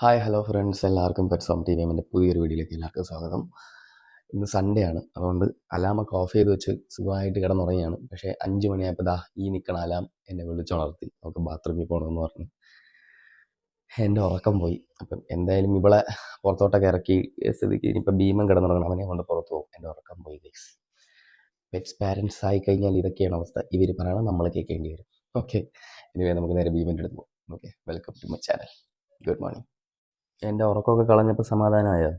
Hi hello friends എല്ലാവർക്കും പെറ്റ്സോം T V എമ്മിന്റെ പുതിയൊരു വീഡിയോയിലേക്ക് എല്ലാവർക്കും സ്വാഗതം. ഇന്ന് സൺഡേ ആണ്. അതുകൊണ്ട് അലാമൊക്കെ ഓഫ് ചെയ്ത് വെച്ച് സുഖമായിട്ട് കിടന്നുറങ്ങിയാണ്. പക്ഷേ അഞ്ച് മണിയായപ്പോൾ ദാ ഈ നിൽക്കണ അലാം എന്നെ വിളിച്ചുണർത്തി നമുക്ക് ബാത്റൂമിൽ പോകണമെന്ന് പറഞ്ഞു. എന്റെ ഉറക്കം പോയി. അപ്പം എന്തായാലും ഇവളെ പുറത്തോട്ടൊക്കെ ഇറക്കി സ്ഥിതിക്ക് ഇനിയിപ്പോൾ ഭീമം കിടന്നുറങ്ങണം. അവനെ കൊണ്ട് പുറത്തു പോകും. എന്റെ ഉറക്കം പോയി ഗൈസ് പെറ്റ്സ് പാരൻസ് ആയി കഴിഞ്ഞാൽ ഇതൊക്കെയാണ് അവസ്ഥ. ഇവർ പറയണം നമ്മൾ കേൾക്കേണ്ടി വരും. ഓക്കെ ഇനിവേ നമുക്ക് നേരെ ഭീമന്റെ അടുത്ത് പോകും. Okay welcome to my channel good morning എന്റെ ഉറക്കമൊക്കെ കളഞ്ഞപ്പോൾ സമാധാനമായോ?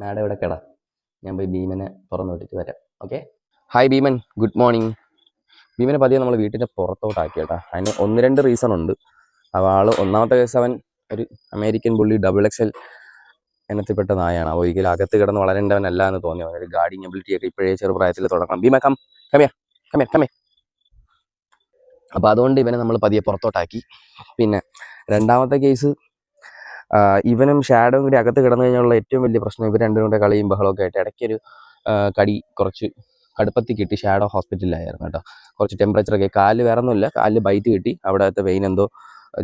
മാഡം ഇവിടെ കിട? ഞാൻ പോയി ഭീമനെ തുറന്നു വിട്ടിട്ട് വരാം. Okay? Hi Bheeman. Good morning ഭീമനെ പതിയെ നമ്മൾ വീട്ടിന്റെ പുറത്തോട്ടാക്കി കേട്ടോ അതിന് ഒന്ന് രണ്ട് റീസൺ ഉണ്ട്. അപ്പോൾ ആൾ ഒന്നാമത്തെ കേസ് അവൻ ഒരു അമേരിക്കൻ പുള്ളി ഡബിൾ എക്സൽ ഇനത്തിൽപ്പെട്ട നായാണ്. അപ്പോൾ ഒരിക്കലും അകത്ത് കിടന്ന് വളരേണ്ടവനല്ല എന്ന് തോന്നി. അവനൊരു ഗാർഡിങ് എബിലിറ്റി ഒക്കെ ഇപ്പോഴേ ചെറുപ്രായത്തിൽ തുടങ്ങണം. ഭീമ കം കമ്മിയ കമ്മിയ കമ്മിയ അപ്പോൾ അതുകൊണ്ട് ഇവനെ നമ്മൾ പതിയെ പുറത്തോട്ടാക്കി. പിന്നെ രണ്ടാമത്തെ കേസ് ഇവനും ഷാഡോയും കൂടി അകത്ത് കിടന്നു കഴിഞ്ഞാലുള്ള ഏറ്റവും വലിയ പ്രശ്നം ഇവർ രണ്ടും കൂടെ കളിയും ബഹളമൊക്കെ ആയിട്ട് ഇടയ്ക്കൊരു കടി കുറച്ച് കടുപ്പത്തിൽ കിട്ടി ഷാഡോ ഹോസ്പിറ്റലിലായിരുന്നു കേട്ടോ. കുറച്ച് ടെമ്പറേച്ചറൊക്കെ കാൽ വേറെ ഒന്നുമില്ല. കാലിൽ ബൈറ്റ് കിട്ടി. അവിടുത്തെ വെയിൻ എന്തോ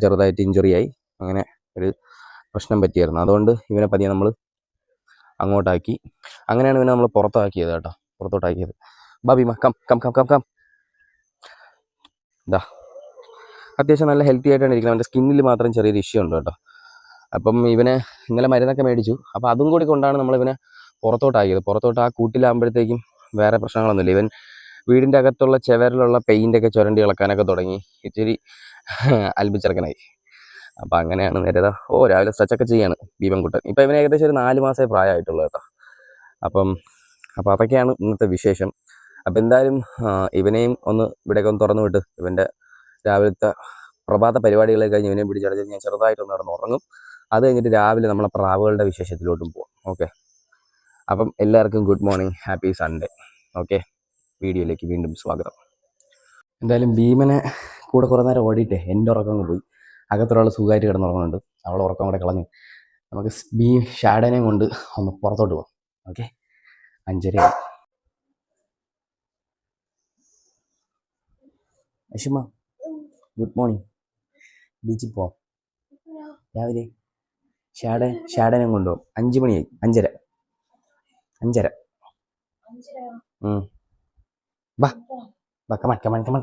ചെറുതായിട്ട് ഇഞ്ചുറി ആയി. അങ്ങനെ ഒരു പ്രശ്നം പറ്റിയായിരുന്നു. അതുകൊണ്ട് ഇവനെ പതിയെ നമ്മൾ അങ്ങോട്ടാക്കി. അങ്ങനെയാണ് ഇവനെ നമ്മൾ പുറത്താക്കിയത് കേട്ടോ. പുറത്തോട്ടാക്കിയത്. ബാബിമ come come come come come ഇതാ അത്യാവശ്യം നല്ല ഹെൽത്തി ആയിട്ടാണ് ഇരിക്കുന്നത്. അവന്റെ സ്കിന്നിൽ മാത്രം ചെറിയൊരു ഇഷ്യൂ ഉണ്ട് കേട്ടോ. അപ്പം ഇവനെ ഇന്നലെ മരുന്നൊക്കെ മേടിച്ചു. അപ്പോൾ അതും കൂടി കൊണ്ടാണ് നമ്മൾ ഇവനെ പുറത്തോട്ടാക്കിയത്. പുറത്തോട്ട് ആ കൂട്ടിലാകുമ്പോഴത്തേക്കും വേറെ പ്രശ്നങ്ങളൊന്നുമില്ല. ഇവൻ വീടിന്റെ അകത്തുള്ള ചെവരിലുള്ള പെയിന്റൊക്കെ ചുരണ്ടി ഇളക്കാനൊക്കെ തുടങ്ങി. ഇച്ചിരി അൽപിച്ചിറക്കനായി അപ്പം അങ്ങനെയാണ് നേരത ഓ രാവിലെ സ്ട്രെച്ചൊക്കെ ചെയ്യാണ് ഭീമൻകുട്ടൻ. ഇപ്പം ഇവന് ഏകദേശം ഒരു നാല് മാസമേ പ്രായമായിട്ടുള്ളൂ കേട്ടോ. അപ്പം അപ്പോൾ അതൊക്കെയാണ് ഇന്നത്തെ വിശേഷം. അപ്പം എന്തായാലും ഇവനെയും ഒന്ന് ഇവിടെയൊക്കെ ഒന്ന് തുറന്നു വിട്ട് ഇവന്റെ രാവിലത്തെ പ്രഭാത പരിപാടികളെ കഴിഞ്ഞ് ഇവനെയും പിടിച്ചടച്ച് ഞാൻ ചെറുതായിട്ടൊന്ന് നടന്ന് ഉറങ്ങും. അത് കഴിഞ്ഞിട്ട് രാവിലെ നമ്മളെ പ്രാവുകളുടെ വിശേഷത്തിലോട്ടും പോവാം. ഓക്കെ അപ്പം എല്ലാവർക്കും good morning happy Sunday okay വീഡിയോയിലേക്ക് വീണ്ടും സ്വാഗതം. എന്തായാലും ഭീമനെ കൂടെ കുറേ നേരം ഓടിയിട്ടേ എന്റെ ഉറക്കം പോയി. അകത്തൊരാൾ സുഖമായിട്ട് കിടന്നുറങ്ങുന്നുണ്ട്. അവളെ ഉറക്കം കൂടെ കളഞ്ഞു. നമുക്ക് ബീ ഷാഡനെയും കൊണ്ട് ഒന്ന് പുറത്തോട്ട് പോകാം ഓക്കെ അഞ്ചര അശുമ ഗുഡ് മോർണിംഗ് ബീച്ചിൽ പോവാം. രാവിലെ. ഷാഡൻ ഷാഡനും കൊണ്ടുപോകും. അഞ്ച് മണിയായി. അഞ്ചര. അഞ്ചര. വാ. വാ കമൺ കമൺ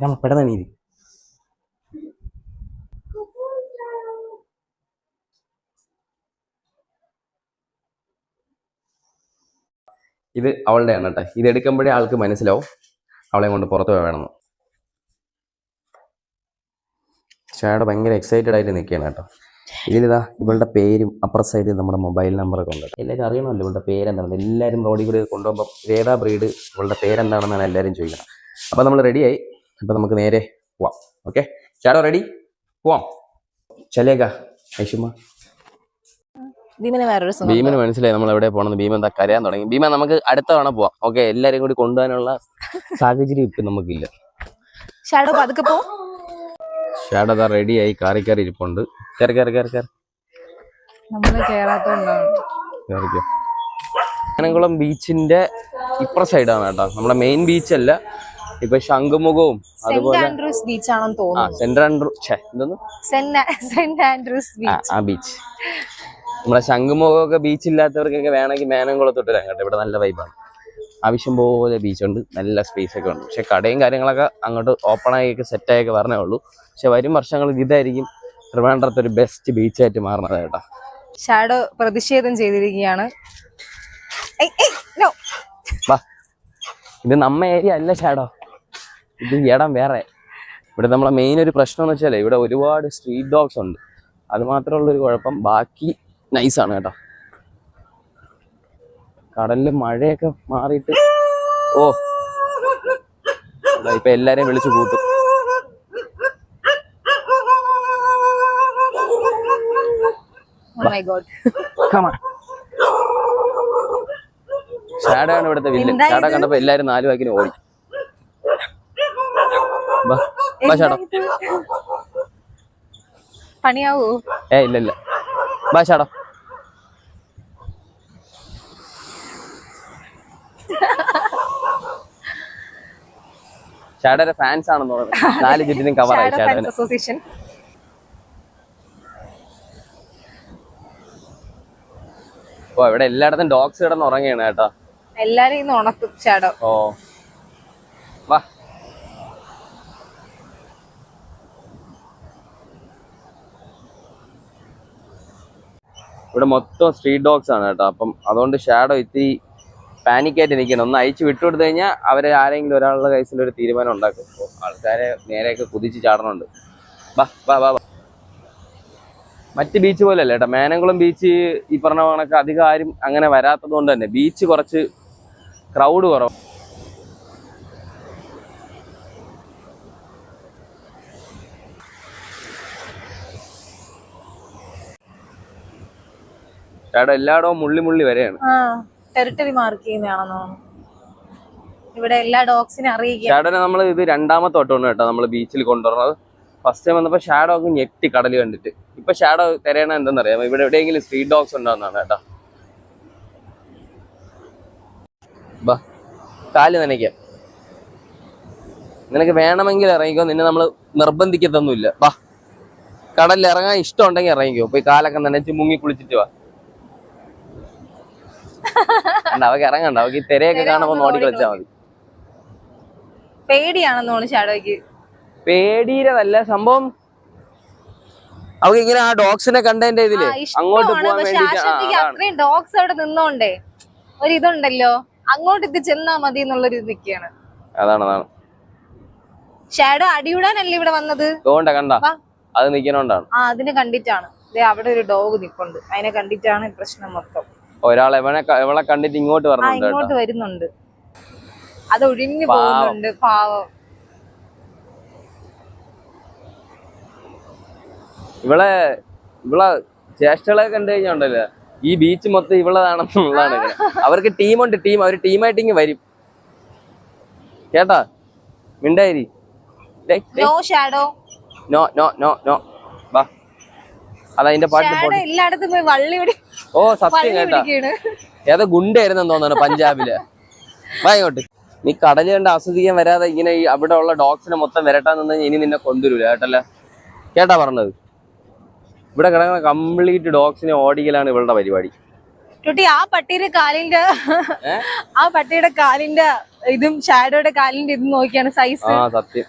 ഇത് കേട്ടോ ഇത് എടുക്കുമ്പോഴേ ആൾക്ക് മനസ്സിലാവും അവളെ കൊണ്ട് പുറത്തു വേണമെന്ന്. ചേട്ടാ ഭയങ്കര എക്സൈറ്റഡ് ആയിട്ട് നിൽക്കുകയാണ് കേട്ടോ. ഇതിലിതാ ഇവളുടെ പേരും അപ്പുറ സൈഡിൽ നമ്മുടെ മൊബൈൽ നമ്പറൊക്കെ ഉണ്ട്. എല്ലാവരും അറിയണമല്ലോ ഇവളുടെ പേരെന്താണെന്ന്. എല്ലാവരും റോഡിൽ കൂടി കൊണ്ടുപോകുമ്പോൾ ഏതാ ബ്രീഡ് ഇവളുടെ പേരെന്താണെന്നാണ് എല്ലാവരും ചോദിക്കുന്നത്. അപ്പോൾ നമ്മൾ റെഡിയായി അപ്പോൾ നമുക്ക് നേരെ പോവാം. ഓക്കെ ചാടോ റെഡി പോവാം. ചലേക ഐഷുമ ഭീമന് വേറൊരു സുഖം ഭീമന് മനസ്സിലായി നമ്മൾ എവിടെ പോകണമെന്ന് ഭീമൻ എന്താ കരയാൻ തുടങ്ങി. ഭീമ നമുക്ക് അടുത്ത തവണ പോവാം. ഓക്കെ എല്ലാവരും കൂടി കൊണ്ടുപോകാനുള്ള സാഹചര്യം ഇപ്പം നമുക്കില്ല. ഷാഡോ പതുക്കെ പോ. ഷാഡോ അതാ റെഡിയായി. കാറി കയറി ഇരിപ്പുണ്ട്. കയറി കയറി കയറി കയറി നമ്മൾ കേറാത്തോണ്ടാണ്. കയറിക്കോ ആനംകുളം ബീച്ചിന്റെ ഇപ്പുറ സൈഡാണ് കേട്ടോ. നമ്മുടെ മെയിൻ ബീച്ച് അല്ല. ഇപ്പൊ ശംഖുമുഖവും അതുപോലെ ആൻഡ്രൂസ് ബീച്ച് ആണെന്ന് തോന്നുന്നു. സെൻട്രൽ ആൻഡ്രൂ എന്തോന്ന്? സെന്റ് സെന്റ് ആൻഡ്രൂസ് ബീച്ച് ആ ബീച്ച് നമ്മുടെ ശംഖുമുഖമൊക്കെ ബീച്ച് ഇല്ലാത്തവർക്കൊക്കെ വേണമെങ്കിൽ മേനംകുളത്തോട്ട് വരാം കേട്ടോ ഇവിടെ നല്ല വൈബാണ് ആവശ്യം പോലെ ബീച്ചുണ്ട് നല്ല സ്പേസ് ഒക്കെ ഉണ്ട്. പക്ഷേ കടയും കാര്യങ്ങളൊക്കെ അങ്ങോട്ട് ഓപ്പൺ ആയൊക്കെ സെറ്റായൊക്കെ പറഞ്ഞേ ഉള്ളൂ. പക്ഷെ വരും വർഷങ്ങളിൽ ഇതായിരിക്കും ട്രിവാൻഡ്രത്ത് ഒരു ബെസ്റ്റ് ബീച്ചായിട്ട് മാറുന്നത് കേട്ടോ. ഷാഡോ പ്രതിഷേധം ചെയ്തിരിക്കുകയാണ്. ഇത് നമ്മ ഏരിയ അല്ല ഷാഡോ ഇത് ഇടം വേറെ. ഇവിടെ നമ്മളെ മെയിൻ ഒരു പ്രശ്നം എന്ന് വെച്ചാൽ ഇവിടെ ഒരുപാട് സ്ട്രീറ്റ് ഡോഗ്സ് ഉണ്ട്. അത് മാത്രമുള്ളൊരു കുഴപ്പം. ബാക്കി നൈസാണ് കേട്ടോ. കടലിൽ മഴയൊക്കെ മാറിയിട്ട്. ഓ. ഇപ്പൊ എല്ലാരെയും വിളിച്ചു കൂട്ടും. ാണ് ആണ് ഇവിടുത്തെ വില്ലൻ ചാട ഷാഡോ? കണ്ടപ്പോ എല്ലാരും നാലു വാക്കിന് ഓടി. ഷാഡോ. പണിയാവോ? ഏ ഇല്ല ഇല്ല. ബാ ഷാഡോ. ഷാഡോയുടെ ഫാൻസ് ആണെന്ന് തോന്നുന്നു നാല് ചുറ്റിനും കവർ ഷാഡോ ഫാൻസ് ഷാഡോന് അസോസിയേഷൻ ഓ ഇവിടെ എല്ലായിടത്തും ഡോഗ്സ് കിടന്ന് ഉറങ്ങുകയാണ് കേട്ടോ. എല്ലാരും ഇന്ന് ഉണക്കും ഷാഡോ ഓ. വാ. ഇവിടെ മൊത്തം സ്ട്രീറ്റ് ഡോഗ്സ് ആണ് കേട്ടോ. അപ്പം അതുകൊണ്ട് ഷാഡോ ഇത്തിരി പാനിക്കായിട്ട് നിൽക്കണം. ഒന്ന് അയച്ചു വിട്ടുകൊടുത്തു കഴിഞ്ഞാൽ അവർ ആരെങ്കിലും ഒരാളുടെ കൈസിൽ ഒരു തീരുമാനം ഉണ്ടാക്കും. അപ്പോൾ ആൾക്കാരെ നേരെയൊക്കെ കുതിച്ച് ചാടണുണ്ട്. വാ വാ. മറ്റ് ബീച്ച് പോലെയല്ല കേട്ടോ. മേനംകുളം ബീച്ച് ഈ പറഞ്ഞ കണക്ക് അധികം ആരും അങ്ങനെ വരാത്തത് കൊണ്ട് തന്നെ. ബീച്ച് കുറച്ച് ക്രൗഡ് കുറവ്. ചേട്ടാ എല്ലായിടവും മുള്ളി മുള്ളി വരെയാണ്. ടെറിട്ടറി മാർക്ക് ചെയ്യുന്നതാണെന്ന് തോന്നുന്നു. ഇവിടെ എല്ലാ ഡോഗ്സിനെ അറിയിക്കുക. ഷാഡോനെ നമ്മൾ ഇത് രണ്ടാമത്തെ ഓട്ടമാണ് കേട്ടോ നമ്മൾ ബീച്ചിൽ കൊണ്ടുവരുന്നത്. ഫസ്റ്റ് ടൈം വന്നപ്പോൾ ഷാഡോ ഒക്കെ ഞെട്ടി കടൽ കണ്ടിട്ട്. ഇപ്പൊ ഷാഡോ തിരയണ എന്തെന്നറിയാം ഇവിടെ എവിടെയെങ്കിലും സ്ട്രീറ്റ് ഡോഗ്സ് ഉണ്ടാവുന്നതാണ് കേട്ടോ. കാൽ നനയ്ക്കാം. നിനക്ക് വേണമെങ്കിൽ ഇറങ്ങിക്കോ. നിന്നെ നമ്മൾ നിർബന്ധിക്കത്തൊന്നുമില്ല. വാ കടലിൽ ഇറങ്ങാൻ ഇഷ്ടം ഉണ്ടെങ്കിൽ ഇറങ്ങിക്കോ. പോയി കാലൊക്കെ നനച്ച് മുങ്ങി കുളിച്ചിട്ട് വാ. അവക്ക് ഇറങ്ങണ്ട. അവക്ക് ഈ തിരയൊക്കെ കാണുമ്പോൾ നോടി കളിച്ചാ മതി. പേടിയാണെന്ന് തോന്നുന്നു ഷാഡോയ്ക്ക്. സംഭവം അവക്ക് ഇങ്ങനെ ആ ഡോഗ്സിനെ കണ്ടതിന്റെ ഇതിൽ അങ്ങോട്ട് പോകാൻ അത്രയും ഡോഗ്സ് അവിടെ നിന്നോണ്ടേ ഒരു ഇതുണ്ടല്ലോ അങ്ങോട്ട് ഇത് ചെന്നാ മതി എന്നുള്ളൊരു ഇത് നിൽക്കുകയാണ്. അതാണ് അതാണ്. ഷാഡോ അടിയുടാനല്ലേ ഇവിടെ വന്നത്? കണ്ട. അത് നിക്കണോണ്ടാണ് ആ അതിനെ കണ്ടിട്ടാണ്. അവിടെ ഒരു ഡോഗ് നിൽപ്പുണ്ട് അതിനെ കണ്ടിട്ടാണ് പ്രശ്നം മൊത്തം. ഒരാൾ എവനെ എവളെ കണ്ടിട്ട് ഇങ്ങോട്ട് വരുന്നുണ്ട് ഇങ്ങോട്ട് വരുന്നുണ്ട്. അത് ഒഴിഞ്ഞു പോകുന്നുണ്ട് പാവം. ഇവളെ ഇവളെ ചേഷ്ടകളെ കണ്ടു കഴിഞ്ഞുണ്ടല്ലോ ഈ ബീച്ച് മൊത്തം ഇവളതാണെന്നുള്ളതാണ്. അവർക്ക് ടീമുണ്ട് ടീം അവർ ടീമായിട്ട് ഇങ്ങ് വരും. കേട്ടാ? മിണ്ടായിരി. No shadow no no no no വാ. അതതിന്റെ പാട്ട് ഷാഡോ എല്ലായിടത്തും പോയി വള്ളി ഓ സത്യം കേട്ടോ. ഏതോ ഗുണ്ടായിരുന്നെന്ന് തോന്നുന്നു പഞ്ചാബിൽ. വാ നീ കടൽ കണ്ട് ആസ്വദിക്കാൻ വരാതെ ഇങ്ങനെ ഈ അവിടെ ഉള്ള ഡോഗ്സിനെ മൊത്തം വരട്ടാൻ നിന്ന് ഇനി നിന്നെ കൊണ്ടുവരൂല കേട്ടല്ല? കേട്ടാ പറഞ്ഞത്. ഇവിടെ കിടക്കുന്ന കംപ്ലീറ്റ് ഡോഗ്സിനെ ഓടിക്കലാണ് ഇവളുടെ പരിപാടി. കുട്ടി ആ പട്ടിയുടെ കാലിന്റെ ആ പട്ടിയുടെ കാലിന്റെ ഇതും ഷാഡോയുടെ കാലിന്റെ ഇതും നോക്കിയാണ് സൈസ് ആ സത്യം.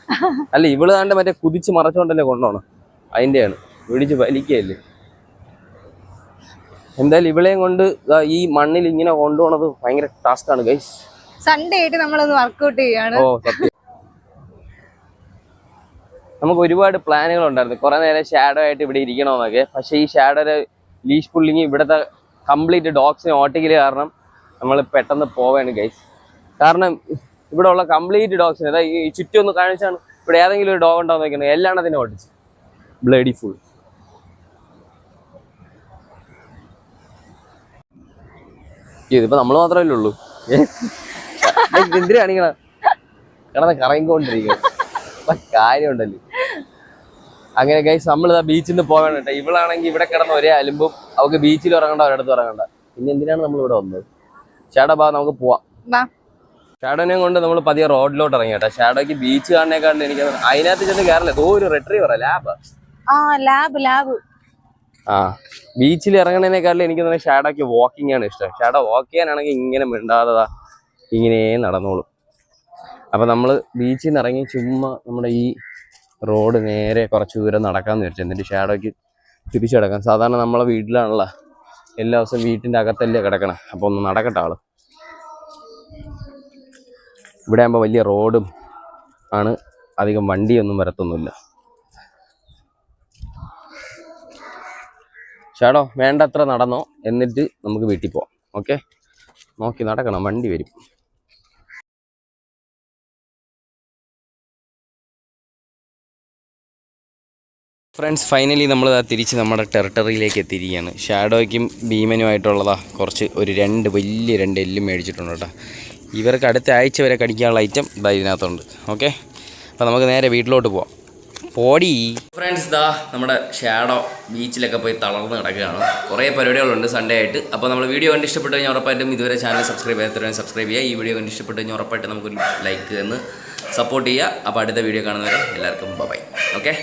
അല്ല ഇവൾ കണ്ട് മറ്റേ കുതിച്ച് മറച്ചോണ്ടല്ലേ കൊണ്ടോണം അതിന്റെയാണ്. പിടിച്ച് വലിക്കല്ലേ എന്തായാലും ഇവളെയും കൊണ്ട് ഈ മണ്ണിൽ ഇങ്ങനെ കൊണ്ടുപോണത് ഭയങ്കര ടാസ്ക് ആണ് ഗൈസ് സൺഡേ ആയിട്ട് നമ്മളൊന്ന് വർക്ക്ഔട്ട് ചെയ്യാണ് ഓ സത്യം. നമുക്ക് ഒരുപാട് പ്ലാനുകൾ ഉണ്ടായിരുന്നു. കുറെ നേരം ഷാഡോ ആയിട്ട് ഇവിടെ ഇരിക്കണമെന്നൊക്കെ. പക്ഷേ ഈ ഷാഡോയുടെ ലീഷ് പുള്ളിങ് ഇവിടുത്തെ കംപ്ലീറ്റ് ഡോഗ്സിനെ ഓട്ടിക്കൽ കാരണം നമ്മൾ പെട്ടെന്ന് പോവാണ് ഗൈസ് കാരണം ഇവിടെ ഉള്ള കംപ്ലീറ്റ് ഡോഗ്സിന് അതായത് ഈ ചുറ്റും ഒന്ന് കാണിച്ചാണ്. ഇവിടെ ഏതെങ്കിലും ഒരു ഡോഗ് ഉണ്ടാവും നോക്കുന്നത് എല്ലാം അതിനെ ഓടിച്ച്. ബ്ലഡി ഫുൾ ഇതിപ്പോ നമ്മൾ മാത്രമല്ലേ ഉള്ളൂ. എന്തിനാ കാണിക്കണ? കിടന്ന് കറങ്ങിക്കൊണ്ടിരിക്കുന്നത് കാര്യമുണ്ടല്ലോ? അങ്ങനെ ഗൈസ് നമ്മൾ ഇതാ ബീച്ചിൽ നിന്ന് പോകണം കേട്ടോ. ഇവളാണെങ്കിൽ ഇവിടെ കിടന്ന് ഒരേ അലുമ്പും അവൾക്ക് ബീച്ചിൽ ഇറങ്ങണ്ട ഒരിടത്ത് ഇറങ്ങണ്ട പിന്നെ എന്തിനാണ് നമ്മൾ ഇവിടെ വന്നത്? ഷാഡോ ബാ നമുക്ക് പോവാം. ഷാഡോനെ കൊണ്ട് നമ്മൾ പതിയെ റോഡിലോട്ട് ഇറങ്ങി കേട്ടോ. ഷാഡോക്ക് ബീച്ച് കാണുന്നേക്കാണ്ട് എനിക്ക് അതിനകത്ത് ചെന്ന് കയറില്ല ഓ ഒരു റിട്രീവർ ലാബ് ആ ലാബ് ലാബ് ആ ബീച്ചിൽ ഇറങ്ങണതിനേക്കാളും എനിക്ക് തന്നെ ഷാഡോക്ക് വാക്കിംഗ് ആണ് ഇഷ്ടം. ഷാഡോ വാക്ക് ചെയ്യാനാണെങ്കിൽ ഇങ്ങനെ മിണ്ടാതാ ഇങ്ങനെ നടന്നോളും. അപ്പൊ നമ്മൾ ബീച്ചിൽ നിന്ന് ഇറങ്ങി ചുമ്മാ നമ്മുടെ ഈ റോഡ് നേരെ കുറച്ച് ദൂരം നടക്കാന്ന് വിചാരിച്ചു. എന്നിട്ട് ഷാഡോക്ക് തിരിച്ചു കിടക്കാം സാധാരണ നമ്മളെ വീട്ടിലാണല്ലോ. എല്ലാ ദിവസവും വീട്ടിന്റെ അകത്തല്ലേ കിടക്കണം. അപ്പൊ ഒന്ന് നടക്കട്ടെ ആൾ. ഇവിടെ ആകുമ്പോൾ വലിയ റോഡും ആണ്. അധികം വണ്ടിയൊന്നും വരത്തൊന്നുമില്ല. ഷാഡോ വേണ്ടത്ര നടന്നോ എന്നിട്ട് നമുക്ക് വീട്ടിൽ പോവാം. ഓക്കെ? നോക്കി നടക്കണം വണ്ടി വരും. ഫ്രണ്ട്സ് ഫൈനലി നമ്മൾ തിരിച്ച് നമ്മുടെ ടെറിട്ടറിയിലേക്ക് എത്തിയിരിക്കുകയാണ്. ഷാഡോയ്ക്കും ഭീമനുമായിട്ടുള്ളതാ കുറച്ച് ഒരു രണ്ട് വലിയ രണ്ട് എല്ലും മേടിച്ചിട്ടുണ്ട് കേട്ടോ. ഇവർക്ക് അടുത്ത ആഴ്ച വരെ കടിക്കാനുള്ള ഐറ്റം ഇതാ ഇതിനകത്തുണ്ട്. ഓക്കെ? അപ്പോൾ നമുക്ക് നേരെ വീട്ടിലോട്ട് പോവാം. പോടി. ഫ്രണ്ട്സ് ദാ നമ്മുടെ ഷാഡോ ബീച്ചിലൊക്കെ പോയി തളർന്ന് കിടക്കുകയാണ്. കുറേ പരിപാടികളുണ്ട് സൺഡേ ആയിട്ട്. അപ്പോൾ നമ്മൾ വീഡിയോ കണ്ട് ഇഷ്ടപ്പെട്ട് കഴിഞ്ഞാൽ ഉറപ്പായിട്ടും ഇതുവരെ ചാനൽ സബ്സ്ക്രൈബ് ചെയ്യാത്തവരും സബ്സ്ക്രൈബ് ചെയ്യുക. ഈ വീഡിയോ കണ്ട് ഇഷ്ടപ്പെട്ട് കഴിഞ്ഞാൽ ഉറപ്പായിട്ടും നമുക്കൊരു ലൈക്ക് എന്ന് സപ്പോർട്ട് ചെയ്യുക. അപ്പോൾ അടുത്ത വീഡിയോ കാണുന്നവരെ എല്ലാവർക്കും ബൈ ഓക്കെ